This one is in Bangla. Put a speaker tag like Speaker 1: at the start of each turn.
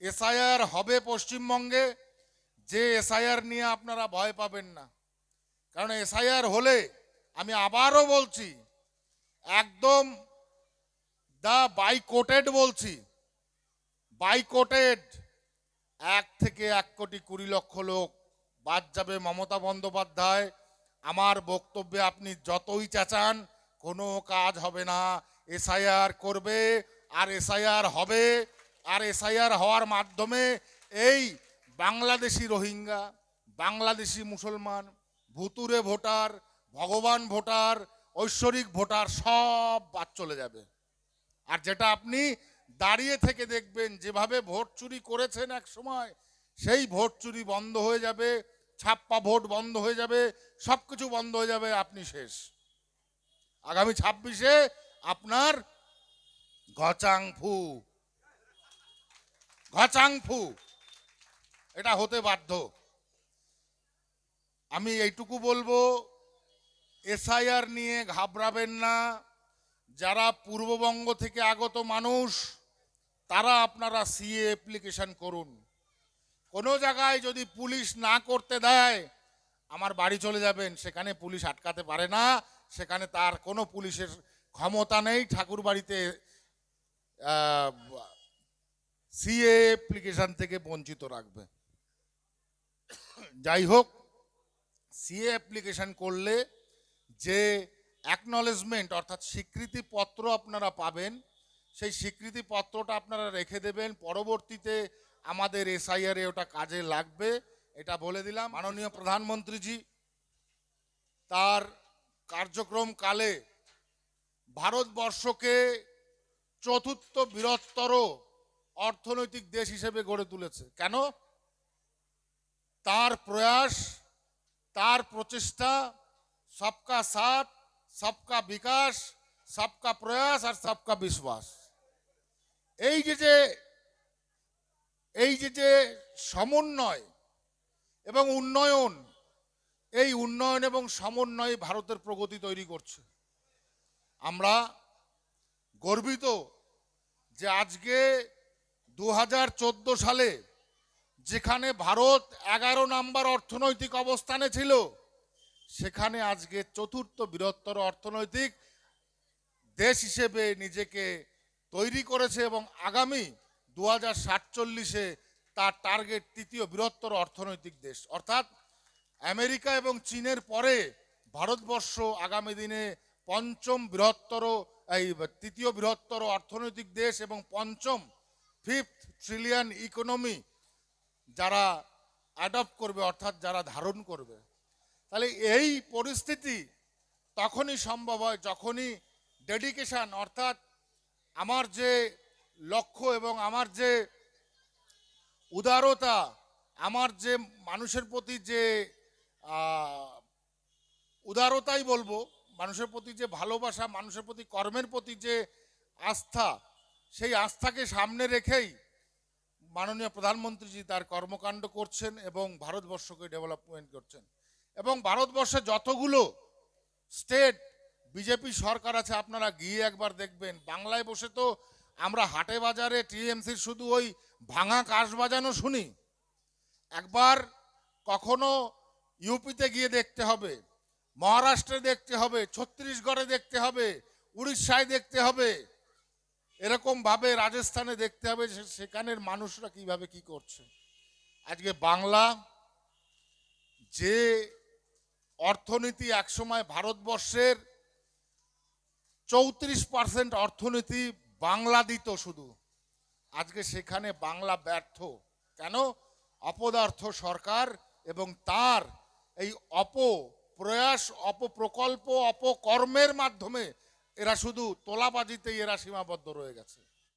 Speaker 1: এসআইআর হবে পশ্চিমবঙ্গে, যে এসআইআর নিয়ে আপনারা ভয় পাবেন না। কারণ এসআইআর হলে আমি আবারও বলছি, একদম দা বাইকোটেড বলছি, বাইকোটেড। এক থেকে এক কোটি কুড়ি লক্ষ লোক বাদ যাবে মমতা বন্দ্যোপাধ্যায়। আমার বক্তব্যে আপনি যতই চেঁচান, কোনো কাজ হবে না। এসআইআর করবে, আর এসআইআর হবে আর এসআইআর হওয়ার মাধ্যমে এই বাংলাদেশি রোহিঙ্গা, বাংলাদেশি মুসলমান, ভুতুরে ভোটার, ভগবান ভোটার, ঐশ্বরিক ভোটার সব বাদ চলে যাবে। আর যেটা আপনি দাঁড়িয়ে থেকে দেখবেন, যেভাবে ভোট চুরি করেছেন এক সময়, সেই ভোট চুরি বন্ধ হয়ে যাবে, ছাপ্পা ভোট বন্ধ হয়ে যাবে সব কিছু বন্ধ হয়ে যাবে, আপনি শেষ। আগামী ছাব্বিশে আপনার ঘচাং ফু। ঘচাং ফু এটা হতে বাধ্য। আমি এইটুকু বলব, এসআইআর নিয়ে ঘাবড়াবেন না। যারা পূর্ববঙ্গ থেকে আগত মানুষ, তারা আপনারা সিএ অ্যাপ্লিকেশন করুন। কোনো জায়গায় যদি পুলিশ না করতে দেয়, আমার বাড়ি চলে যাবেন। সেখানে পুলিশ আটকাতে পারে না। সেখানে তার কোনো পুলিশের ক্ষমতা নেই। ঠাকুর বাড়িতে সিএ অ্যাপ্লিকেশন থেকে বঞ্চিত রাখবে। যাই হোক সিএ অ্যাপ্লিকেশন করলে যে অ্যাকনলেজমেন্ট অর্থাৎ স্বীকৃতিপত্র আপনারা পাবেন, সেই স্বীকৃতিপত্রটা আপনারা রেখে দেবেন। পরবর্তীতে আমাদের এসআইআর ওটা কাজে লাগবে। এটা বলে দিলাম। মাননীয় প্রধানমন্ত্রীজি, তার কার্যক্রম কালে ভারতবর্ষকে চতুর্থ বৃহত্তর অর্থনৈতিক দেশ হিসেবে গড়ে তুলেছে। কেন? তার প্রয়াস, তার প্রচেষ্টা, সবকা সাথ, সবকা বিকাশ, সবকা প্রয়াস আর সবকা বিশ্বাস। এই যে যে, এই যে যে সমন্বয় এবং উন্নয়ন, এই উন্নয়ন এবং সমন্বয় ভারতের প্রগতি তৈরি করছে। আমরা গর্বিত যে আজকে দু হাজার চোদ্দ সালে যেখানে ভারত এগারো নাম্বার অর্থনৈতিক অবস্থানে ছিল, সেখানে আজকে চতুর্থ বৃহত্তর অর্থনৈতিক দেশ হিসেবে নিজেকে তৈরি করেছে এবং আগামী দু হাজার সাতচল্লিশে তার টার্গেট তৃতীয় বৃহত্তর অর্থনৈতিক দেশ। অর্থাৎ আমেরিকা এবং চীনের পরে ভারতবর্ষ আগামী দিনে পঞ্চম বৃহত্তর, এই তৃতীয় বৃহত্তর অর্থনৈতিক দেশ এবং পঞ্চম ফিফথ ট্রিলিয়ন ইকোনমি যারা অ্যাডপ্ট করবে, অর্থাৎ যারা ধারণ করবে, তাহলে এই পরিস্থিতি তখনই সম্ভব হয় যখনই ডেডিকেশন অর্থাৎ আমার যে লক্ষ্য এবং আমার যে উদারতা, আমার যে মানুষের প্রতি যে উদারতাই বলব, মানুষের প্রতি যে ভালোবাসা, মানুষের প্রতি কর্মের প্রতি যে আস্থা সেই আস্থাকে সামনে রেখেই মাননীয় প্রধানমন্ত্রীজি তার কর্মকাণ্ড করছেন এবং ভারতবর্ষকে ডেভেলপমেন্ট করছেন। এবং ভারতবর্ষে যতগুলো স্টেট, বিজেপি সরকার আছে, আপনারা গিয়ে একবার দেখবেন। বাংলায় বসে তো আমরা হাটে বাজারে টিএমসির শুধু ওই ভাঙা কাশ বাজানো শুনি। একবার কখনো ইউপিতে গিয়ে দেখতে হবে, মহারাষ্ট্রে দেখতে হবে, ছত্তিশগড়ে দেখতে হবে, উড়িষ্যায় দেখতে হবে এরকম ভাবে রাজস্থানে দেখতে হবে সেখানের মানুষরা কীভাবে কি করছে। আজকে বাংলা যে অর্থনীতি একসময় ভারতবর্ষের চৌত্রিশ পার্সেন্ট অর্থনীতি বাংলা দিত শুধু, আজকে সেখানে বাংলা ব্যর্থ। কেন? অপদার্থ সরকার এবং তার এই অপপ্রয়াস, অপপ্রকল্প, অপকর্মের মাধ্যমে এরা শুধু তোলাবাজিতেই এরা সীমাবদ্ধ রয়ে গেছে।